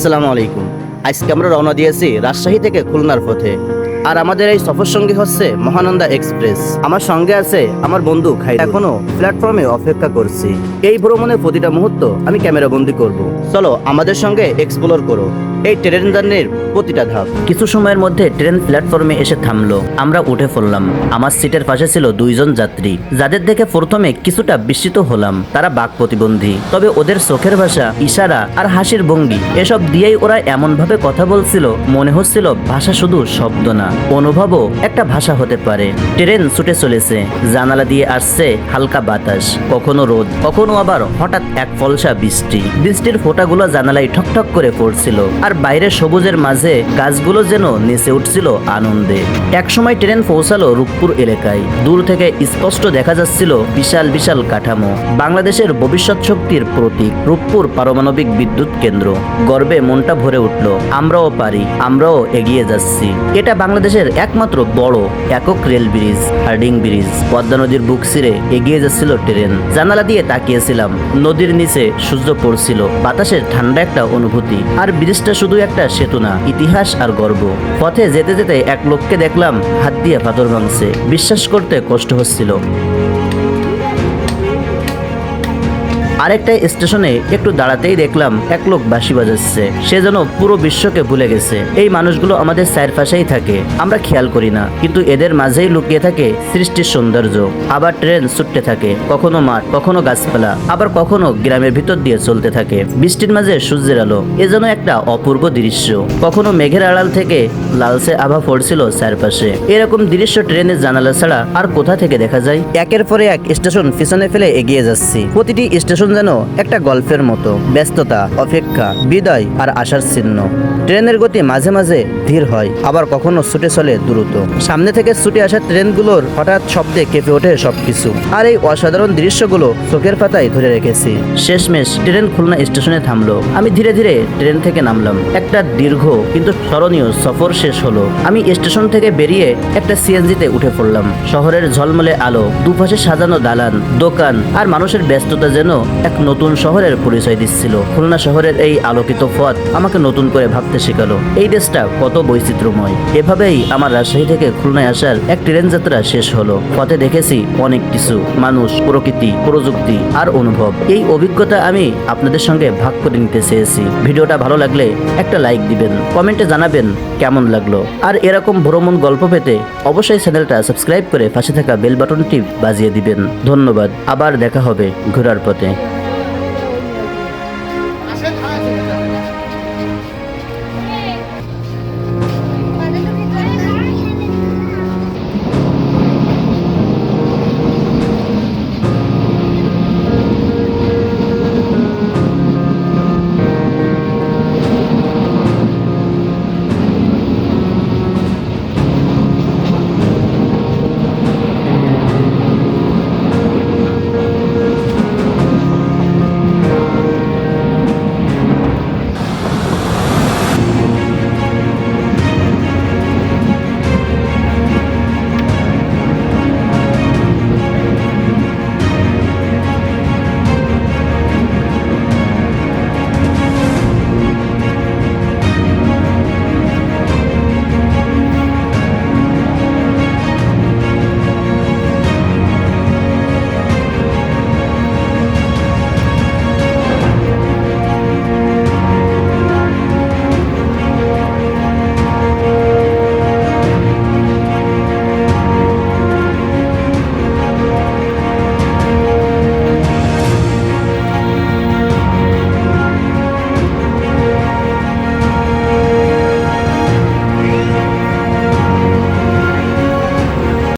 আসসালামু আলাইকুম। আজকে আমরা রওনা দিয়েছি রাজশাহী থেকে খুলনার পথে। আর আমাদের এই সফর সঙ্গী হচ্ছে মহানন্দা এক্সপ্রেস। আমার সঙ্গে আছে আমার বন্ধু খাই এখনও প্ল্যাটফর্মে অপেক্ষা করছি। এই ভ্রমণের প্রতিটা মুহূর্ত আমি ক্যামেরা বন্দি করব। চলো আমাদের সঙ্গে এক্সপ্লোর করো। এই ট্রেন জার্নির প্রতিটা ধাপ। কিছু সময়ের মধ্যে ট্রেন প্ল্যাটফর্মে এসে থামলো। আমরা উঠে পড়লাম। আমার সিটের পাশে ছিল দুইজন যাত্রী। যাদের দেখে প্রথমে কিছুটা বিস্মিত হলাম। তারা বাক প্রতিবন্ধী। তবে ওদের চোখের ভাষা, ইশারা আর হাসির ভঙ্গি, এসব দিয়েই ওরা এমন ভাবে কথা বলছিল, মনে হচ্ছিল ভাষা শুধু শব্দ না, অনুভবও একটা ভাষা হতে পারে। ট্রেন ছুটে চলেছে। জানালা দিয়ে আসছে হালকা বাতাস। কখনো রোদ, কখনো আবার হঠাৎ এক ফলসা বৃষ্টি। বৃষ্টির ফোঁটাগুলো জানালায় ঠকঠক করে পড়ছিল। আর বাইরে সবুজের মাঝে গাছগুলো যেন নেচে উঠছিল আনন্দে। একসময় ট্রেন পৌঁছালো রূপপুর এলাকায়। দূর থেকে স্পষ্ট দেখা যাচ্ছিল বিশাল বিশাল কাঠামো। বাংলাদেশের ভবিষ্যৎ শক্তির প্রতীক রূপপুর পারমাণবিক বিদ্যুৎ কেন্দ্র। গর্বে মনটা ভরে উঠল, আমরাও পারি, আমরাও এগিয়ে যাচ্ছি। এটা বাংলাদেশের একমাত্র বড় একক rail bridge, Hardinge bridge. Padma নদীর বুক ছিঁড়ে এগিয়ে যাচ্ছিল ট্রেন। জানালা দিয়ে তাকিয়েছিলাম, নদীর নিচে সূর্য পড়ছিল, বাতাসের ঠান্ডা একটা অনুভূতি। আর ব্রিজটা শুধু একটা সেতু না, ইতিহাস আর গর্ব। পথে যেতে যেতে এক লোককে দেখলাম হাত দিয়ে পাথর ভাঙছে। বিশ্বাস করতে কষ্ট হচ্ছিল। আরেকটা স্টেশনে একটু দাঁড়াতেই দেখলাম এক লোক বাঁশি বাজাচ্ছে। সে যেন পুরো বিশ্বকে ভুলে গেছে। এই মানুষগুলো আমাদের চারপাশেই থাকে। আমরা খেয়াল করি না, কিন্তু এদের মাঝেই লুকিয়ে থাকে সৃষ্টির সৌন্দর্য। আবার ট্রেন ছুটতে থাকে, কখনো মাঠ, কখনো গাছপালা, আবার কখনো গ্রামের ভিতর দিয়ে চলতে থাকে। বৃষ্টির মাঝে সূর্যের আলো, এ যেন একটা অপূর্ব দৃশ্য। কখনো মেঘের আড়াল থেকে লালসে আভা পড়ছিল চারপাশে। এরকম দৃশ্য ট্রেনের জানালা ছাড়া আর কোথা থেকে দেখা যায়? একের পরে এক স্টেশন পিছনে ফেলে এগিয়ে যাচ্ছি। প্রতিটি স্টেশন যেন একটা গল্পের মতো। ব্যস্ততা, অপেক্ষা, বিদায় আর আশার চিহ্ন ট্রেনের গতি মাঝে মাঝে ধীর হয়, আবার কখনো ছুটে চলে দ্রুত। সামনে থেকে ছুটে আসা ট্রেনগুলোর হঠাৎ শব্দে কেঁপে ওঠে সবকিছু। আর এই অসাধারণ দৃশ্যগুলো চোখের পাতায় ধরে রেখেছি। শেষমেশ ট্রেন খুলনা স্টেশনে থামলো। আমি ধীরে ধীরে ট্রেন থেকে নামলাম। একটা দীর্ঘ কিন্তু স্মরণীয় সফর শেষ হলো। আমি স্টেশন থেকে বেরিয়ে একটা সিএনজিতে উঠে পড়লাম। শহরের ঝলমলে আলো, দুপাশে সাজানো দালান, দোকান আর মানুষের ব্যস্ততা যেন এক নতুন শহরের পরিচয় দিচ্ছিল। খুলনা শহরের এই আলোকিত পথ আমাকে নতুন করে ভাবতে শেখালো। এই দেশটা কত বৈচিত্র্যময়। এভাবেই আমার রাজশাহী থেকে খুলনায় আসার এক ট্রেন যাত্রা শেষ হলো। পথে দেখেছি অনেক কিছু। মানুষ, প্রকৃতি, প্রযুক্তি আর অনুভব। এই অভিজ্ঞতা আমি আপনাদের সঙ্গে ভাগ করে নিতে চেয়েছি। ভিডিওটা ভালো লাগলে একটা লাইক দিবেন, কমেন্টে জানাবেন কেমন লাগল। আর এরকম ভ্রমণ গল্প পেতে অবশ্যই চ্যানেলটা সাবস্ক্রাইব করে পাশে থাকা বেল বাটনটি বাজিয়ে দিবেন। ধন্যবাদ। আবার দেখা হবে ঘোরার পথে। 先谈谈这个。